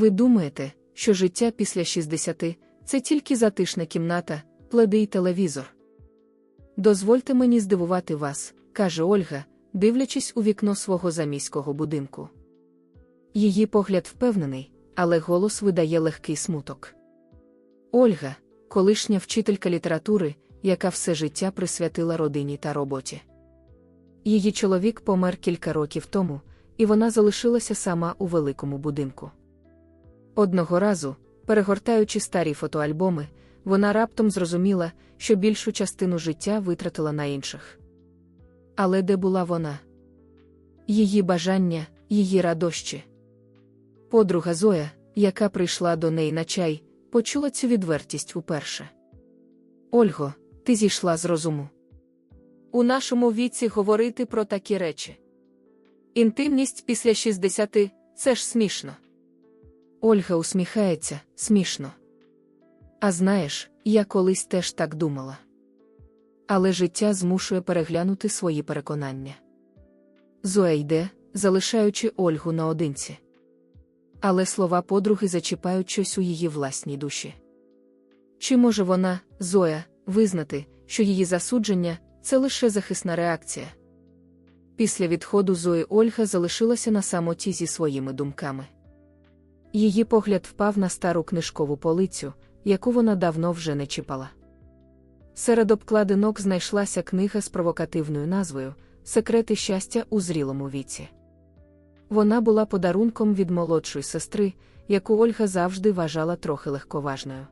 Ви думаєте, що життя після 60 – це тільки затишна кімната, пледи й телевізор. Дозвольте мені здивувати вас, каже Ольга, дивлячись у вікно свого заміського будинку. Її погляд впевнений, але голос видає легкий смуток. Ольга, колишня вчителька літератури, яка все життя присвятила родині та роботі. Її чоловік помер кілька років тому, і вона залишилася сама у великому будинку. Одного разу, перегортаючи старі фотоальбоми, вона раптом зрозуміла, що більшу частину життя витратила на інших. Але де була вона? Її бажання, її радощі. Подруга Зоя, яка прийшла до неї на чай, почула цю відвертість уперше. Ольго, ти зійшла з розуму. У нашому віці говорити про такі речі. Інтимність після 60 – це ж смішно. Ольга усміхається, смішно. А знаєш, я колись теж так думала. Але життя змушує переглянути свої переконання. Зоя йде, залишаючи Ольгу наодинці. Але слова подруги зачіпають щось у її власній душі. Чи може вона, Зоя, визнати, що її засудження це лише захисна реакція? Після відходу Зої Ольга залишилася на самоті зі своїми думками. Її погляд впав на стару книжкову полицю, яку вона давно вже не чіпала. Серед обкладинок знайшлася книга з провокативною назвою Секрети щастя у зрілому віці. Вона була подарунком від молодшої сестри, яку Ольга завжди вважала трохи легковажною.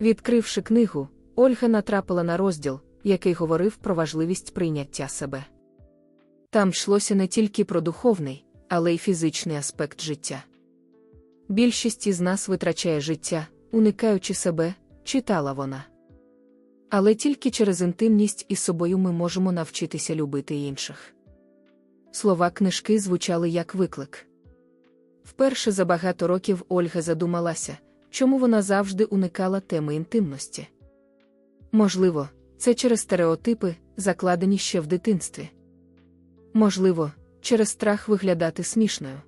Відкривши книгу, Ольга натрапила на розділ, який говорив про важливість прийняття себе. Там йшлося не тільки про духовний, але й фізичний аспект життя. Більшість із нас витрачає життя, уникаючи себе, читала вона. Але тільки через інтимність із собою ми можемо навчитися любити інших. Слова книжки звучали як виклик. Вперше за багато років Ольга задумалася, чому вона завжди уникала теми інтимності. Можливо, це через стереотипи, закладені ще в дитинстві. Можливо, через страх виглядати смішною.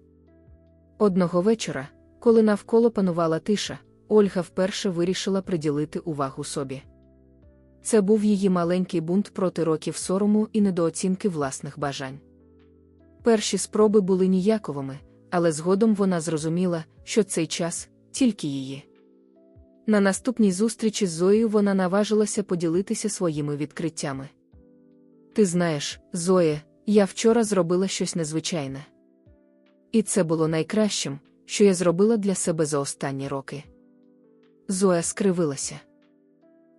Одного вечора, коли навколо панувала тиша, Ольга вперше вирішила приділити увагу собі. Це був її маленький бунт проти років сорому і недооцінки власних бажань. Перші спроби були ніяковими, але згодом вона зрозуміла, що цей час тільки її. На наступній зустрічі з Зоєю вона наважилася поділитися своїми відкриттями. Ти знаєш, Зоє, я вчора зробила щось незвичайне. І це було найкращим, що я зробила для себе за останні роки. Зоя скривилася.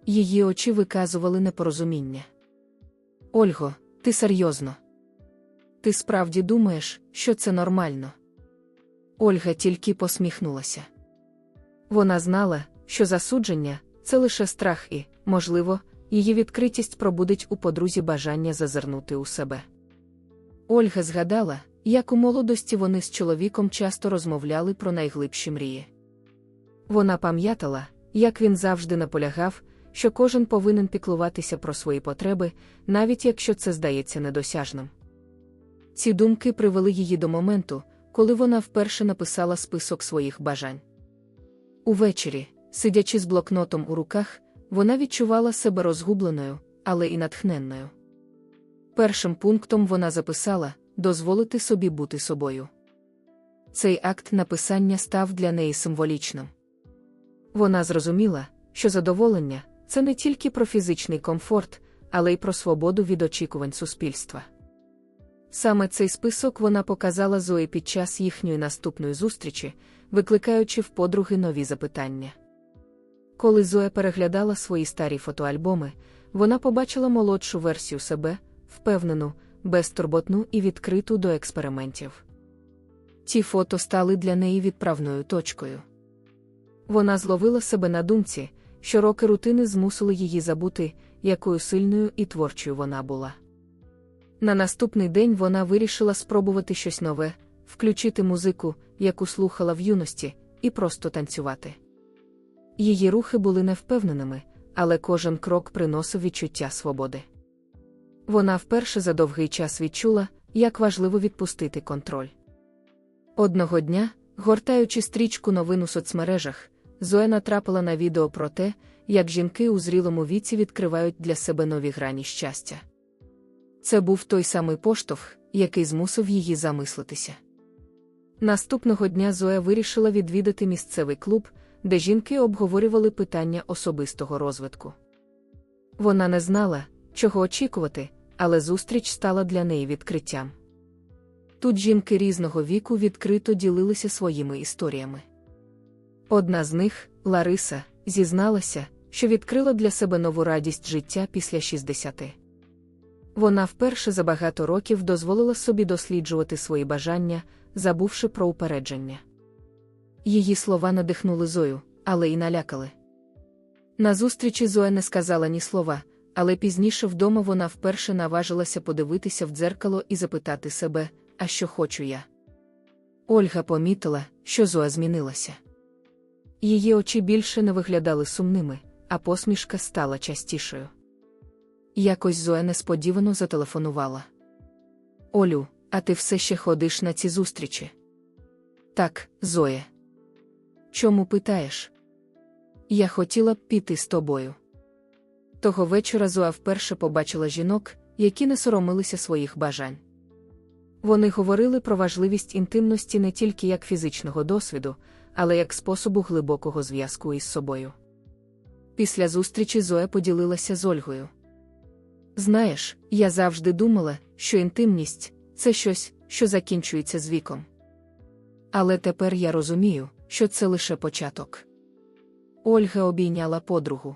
Її очі виказували непорозуміння. Ольго, ти серйозно? Ти справді думаєш, що це нормально? Ольга тільки посміхнулася. Вона знала, що засудження це лише страх і, можливо, її відкритість пробудить у подрузі бажання зазирнути у себе. Ольга згадала, як у молодості вони з чоловіком часто розмовляли про найглибші мрії. Вона пам'ятала, як він завжди наполягав, що кожен повинен піклуватися про свої потреби, навіть якщо це здається недосяжним. Ці думки привели її до моменту, коли вона вперше написала список своїх бажань. Увечері, сидячи з блокнотом у руках, вона відчувала себе розгубленою, але і натхненною. Першим пунктом вона записала дозволити собі бути собою. Цей акт написання став для неї символічним. Вона зрозуміла, що задоволення це не тільки про фізичний комфорт, але й про свободу від очікувань суспільства. Саме цей список вона показала Зої під час їхньої наступної зустрічі, викликаючи в подруги нові запитання. Коли Зоя переглядала свої старі фотоальбоми, вона побачила молодшу версію себе, впевнену, безтурботну і відкриту до експериментів. Ті фото стали для неї відправною точкою. Вона зловила себе на думці, що роки рутини змусили її забути, якою сильною і творчою вона була. На наступний день вона вирішила спробувати щось нове, включити музику, яку слухала в юності, і просто танцювати. Її рухи були невпевненими, але кожен крок приносив відчуття свободи. Вона вперше за довгий час відчула, як важливо відпустити контроль. Одного дня, Гортаючи стрічку новин у соцмережах, Зоя натрапила на відео про те, як жінки у зрілому віці відкривають для себе нові грані щастя. Це був той самий поштовх, який змусив її замислитися. Наступного дня Зоя вирішила відвідати місцевий клуб, де жінки обговорювали питання особистого розвитку. Вона не знала, чого очікувати, але зустріч стала для неї відкриттям. Тут жінки різного віку відкрито ділилися своїми історіями. Одна з них, Лариса, зізналася, що відкрила для себе нову радість життя після 60. Вона вперше за багато років дозволила собі досліджувати свої бажання, забувши про упередження. Її слова надихнули Зою, але й налякали. На зустрічі Зоя не сказала ні слова, але пізніше вдома вона вперше наважилася подивитися в дзеркало і запитати себе, а що хочу я. Ольга помітила, що Зоя змінилася. Її очі більше не виглядали сумними, а посмішка стала частішою. Якось Зоя несподівано зателефонувала. Олю, а ти все ще ходиш на ці зустрічі? Так, Зоя. Чому питаєш? Я хотіла б піти з тобою. Того вечора Зоя вперше побачила жінок, які не соромилися своїх бажань. Вони говорили про важливість інтимності не тільки як фізичного досвіду, але як способу глибокого зв'язку із собою. Після зустрічі Зоя поділилася з Ольгою. Знаєш, я завжди думала, що інтимність це щось, що закінчується з віком. Але тепер я розумію, що це лише початок. Ольга обійняла подругу.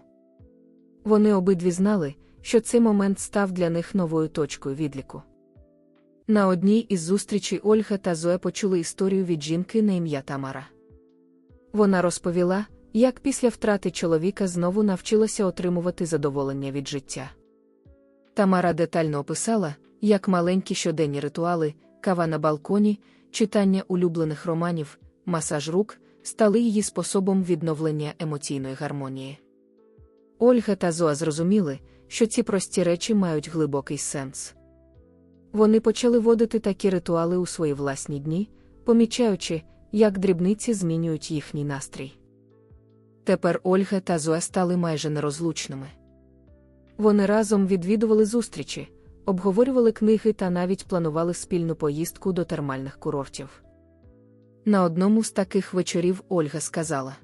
Вони обидві знали, що цей момент став для них новою точкою відліку. На одній із зустрічей Ольга та Зоя почули історію від жінки на ім'я Тамара. Вона розповіла, як після втрати чоловіка знову навчилася отримувати задоволення від життя. Тамара детально описала, як маленькі щоденні ритуали, кава на балконі, читання улюблених романів, масаж рук стали її способом відновлення емоційної гармонії. Ольга та Зоа зрозуміли, що ці прості речі мають глибокий сенс. Вони почали водити такі ритуали у свої власні дні, помічаючи, як дрібниці змінюють їхній настрій. Тепер Ольга та Зоя стали майже нерозлучними. Вони разом відвідували зустрічі, обговорювали книги та навіть планували спільну поїздку до термальних курортів. На одному з таких вечорів Ольга сказала: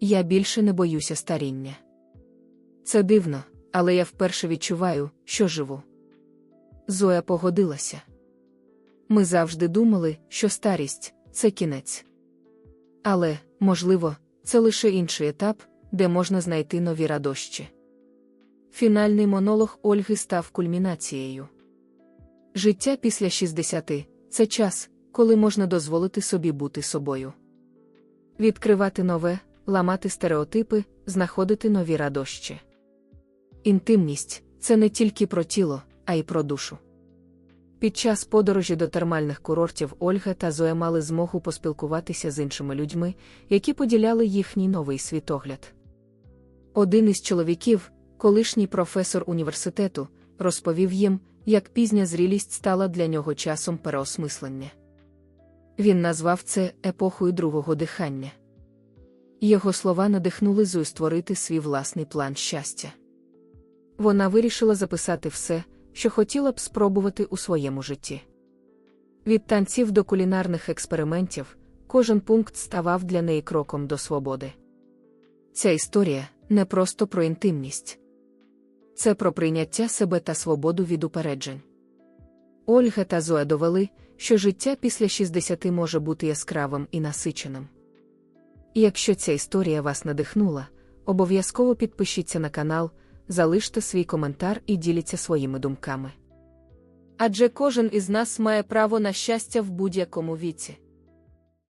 Я більше не боюся старіння. Це дивно, але я вперше відчуваю, що живу. Зоя погодилася. Ми завжди думали, що старість це кінець. Але, можливо, це лише інший етап, де можна знайти нові радощі. Фінальний монолог Ольги став кульмінацією. Життя після 60 це час, коли можна дозволити собі бути собою. Відкривати нове, ламати стереотипи, знаходити нові радощі. Інтимність це не тільки про тіло, а й про душу. Під час подорожі до термальних курортів Ольга та Зоя мали змогу поспілкуватися з іншими людьми, які поділяли їхній новий світогляд. Один із чоловіків, колишній професор університету, розповів їм, як пізня зрілість стала для нього часом переосмислення. Він назвав це епохою другого дихання. Його слова надихнули Зою створити свій власний план щастя. Вона вирішила записати все, що хотіла б спробувати у своєму житті. Від танців до кулінарних експериментів, кожен пункт ставав для неї кроком до свободи. Ця історія не просто про інтимність, це про прийняття себе та свободу від упереджень. Ольга та Зоя довели, що життя після 60 може бути яскравим і насиченим. І якщо ця історія вас надихнула, обов'язково підпишіться на канал залиште свій коментар і діліться своїми думками. Адже кожен із нас має право на щастя в будь-якому віці.